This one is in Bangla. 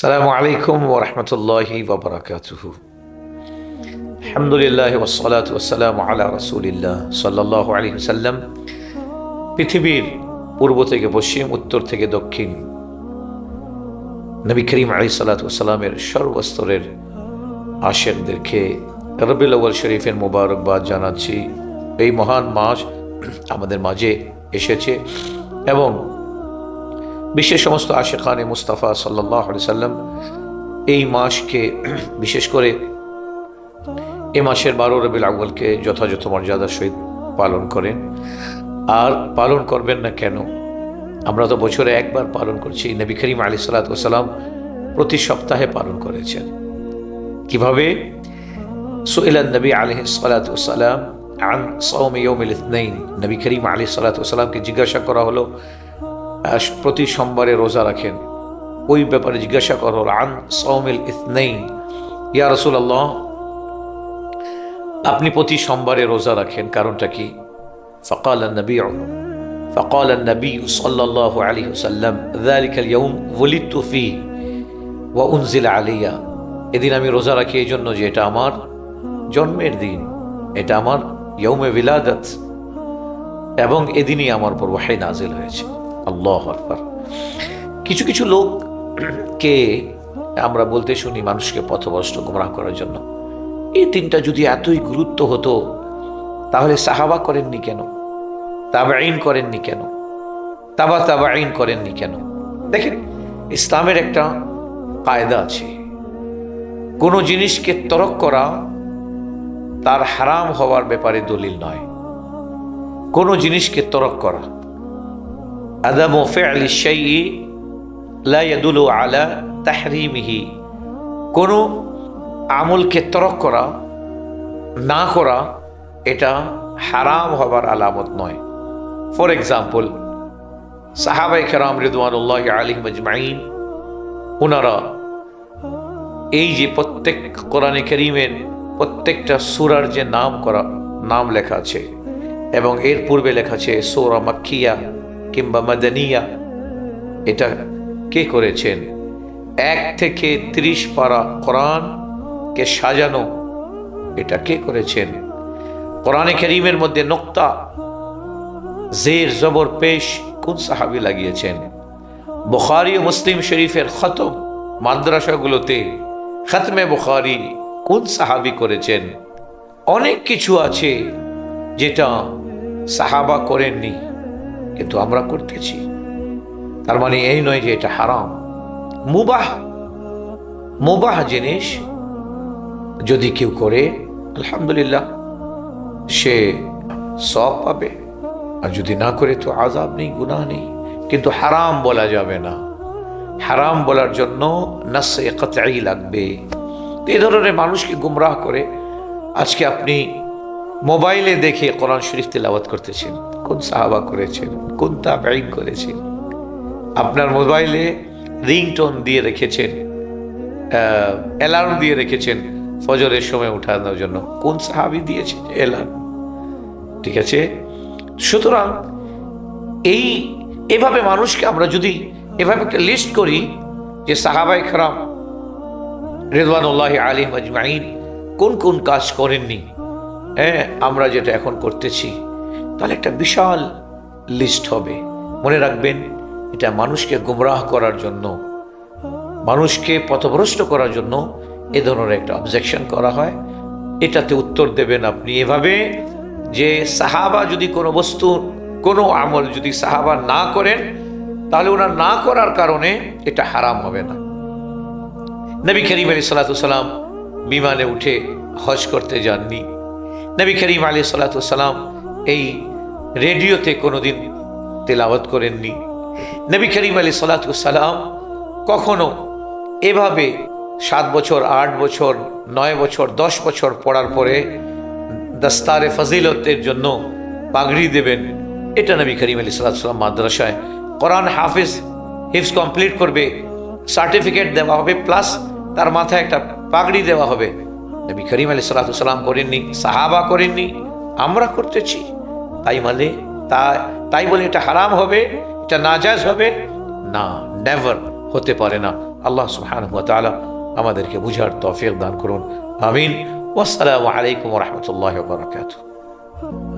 সালামু আলাইকুম ওরহমতুল্লাহি বাবরাকাতুহু আলহামদুলিল্লাহ ওসলাত ওসালাম আলা রসুলিল্লাহ সাল্লাহ আলী সাল্লাম পৃথিবীর পূর্ব থেকে পশ্চিম, উত্তর থেকে দক্ষিণ। নবী করিম আলী সালাতামের সর্বস্তরের আশেকদেরকে রবিল আউ্ল শরীফের মুবারকবাদ জানাচ্ছি। এই মহান মাস আমাদের মাঝে এসেছে এবং বিশ্বের সমস্ত আশেখানে মুস্তাফা সাল্লাহ সাল্লাম এই মাসকে, বিশেষ করে এ মাসের বারো রবিল আউ্বলকে যথাযথ মর্যাদার সহিত পালন করেন। আর পালন করবেন না কেন? আমরা তো বছরে একবার পালন করছি। নবী করিম আলী সালাতাম প্রতি সপ্তাহে পালন করেছেন। কীভাবে? সোহেলান নবী আলহ সালাতাম আন সৌম ইয়মিল ইথনাইন নবী করিম আলী সালাতামকে জিজ্ঞাসা করা হলো প্রতি সোমবারে রোজা রাখেন ওই ব্যাপারে জিজ্ঞাসা করা হলো আন সৌমিল ইথনাইন ইয়া রসুল্লাহ আপনি প্রতি সোমবারে রোজা রাখেন কারণটা কি فقال النبي فقال النبي صلى الله عليه وسلم ذلك اليوم ولدت فيه وأنزل علي এদিন আমি রোজা রাখি এই জন্য যে এটা আমার জন্মের দিন এটা আমার ইয়ৌমে বিলাদত এবং এদিনই আমার পর ওয়াহাই নাজিল হয়েছে আল্লাহ আকবার। কিছু কিছু লোককে আমরা বলতে শুনি মানুষকে পথভ্রষ্ট গুমরাহ করার জন্য। এই দিনটা যদি এতই গুরুত্ব হতো, তাহলে সাহাবা করেননি কেন? তাবা আইন করেননি কেন? তাবা তাবা আইন করেননি কেন? দেখেন, ইসলামের একটা কায়দা আছে। কোনো জিনিসকে তরক করা তার হারাম হওয়ার ব্যাপারে দলিল নয়। কোনো জিনিসকে তরক করা আদাম ফেআলি শাইই লা ইয়াদুলু আলা তাহরিমিহি কোনো আমলকে তরক করা, না করা, এটা হারাম হবার আলামত নয়। ফর এক্সাম্পল সাহাবাই খেরাম রিদওয়ানুল্লাহ আলী মজমাইন ওনারা এই যে প্রত্যেক কোরআনে করিমের প্রত্যেকটা সুরার যে নাম করা, নাম লেখা আছে, এবং এর পূর্বে লেখা আছে সোরা মাক্কিয়া কিংবা মাদানিয়া, এটা কে করেছেন? এক থেকে ত্রিশ পারা কোরআনকে সাজানো, এটা কে করেছেন? কোরআনে করিমের মধ্যে নোক্তা, জের, জবর, পেশ কোন সাহাবি লাগিয়েছেন? বুখারি মুসলিম শরীফের খতম মাদ্রাসাগুলোতে খতমে বুখারি কোন সাহাবি করেছেন? অনেক কিছু আছে যেটা সাহাবা করেননি। কিন্তু আমরা করতেছি। তার মানে এই নয় যে এটা হারাম। মুবাহ মুবাহ জিনিস যদি কেউ করে, আলহামদুলিল্লাহ, সে সব পাবে। আর যদি না করে তো আজাব নেই, গুনাহ নেই। কিন্তু হারাম বলা যাবে না। হারাম বলার জন্য নাসে কতাই লাগবে। তো এ ধরনের মানুষকে গুমরাহ করে আজকে আপনি মোবাইলে দেখে কোরআন শরীফ তেলাওয়াত করতেছেন, কোন সাহাবা করেছেন, কোন তাবাইন করেছেন। আপনার মোবাইলে রিংটোন দিয়ে রেখেছেন অ্যালার্ম দিয়ে রেখেছেন ফজরের সময় উঠানোর জন্য। কোন সাহাবি দিয়েছে অ্যালার্ম? ঠিক আছে? সুতরাং এই, এভাবে মানুষকে আমরা যদি এভাবে একটা লিস্ট করি যে সাহাবাই খারাম রেদওয়ানুল্লাহ আলী মজমাইন কোন কোন কাজ করেননি হ্যাঁ আমরা যেটা এখন করতেছি, তাহলে একটা বিশাল লিস্ট হবে। মনে রাখবেন, এটা মানুষকে গুমরাহ করার জন্য, মানুষকে পথভ্রষ্ট করার জন্য এ ধরনের একটা অবজেকশন করা হয়। এটাতে উত্তর দেবেন আপনি এভাবে যে সাহাবা যদি কোনো বস্তু, কোনো আমল যদি সাহাবা না করেন, তাহলে ওনার না করার কারণে এটা হারাম হবে না। নবী করিম আলী সালাতাম বিমানে উঠে হজ করতে যাননি। নবী করিম আলী সালাতাম এই রেডিওতে কোনোদিন তেলাওয়াত করেননি। নবী করিম আলী সালাতাম কখনো এভাবে সাত বছর, আট বছর, নয় বছর, দশ বছর পড়ার পরে দাস্তারে ফজিলতের জন্য পাগড়ি দেবেন। এটা নবী করিম আলী সাল্লাম মাদ্রাসায় কোরআন হাফিজ হিফস কমপ্লিট করবে, সার্টিফিকেট দেওয়া হবে, প্লাস তার মাথায় একটা পাগড়ি দেওয়া হবে। নবী করিম আলী সালাতাম করেননি, সাহাবা করেননি, আমরা করতেছি। তাই মানে তা, তাই বলে এটা হারাম হবে, এটা নাজাজ হবে? না নেভার হতে পারে না। আল্লাহ সুহান তালা আমাদেরকে বুঝার তফিক দান করুন। আমিন। ওসালামু আলাইকুম রহমতুল্লাহ বারকাতুহ।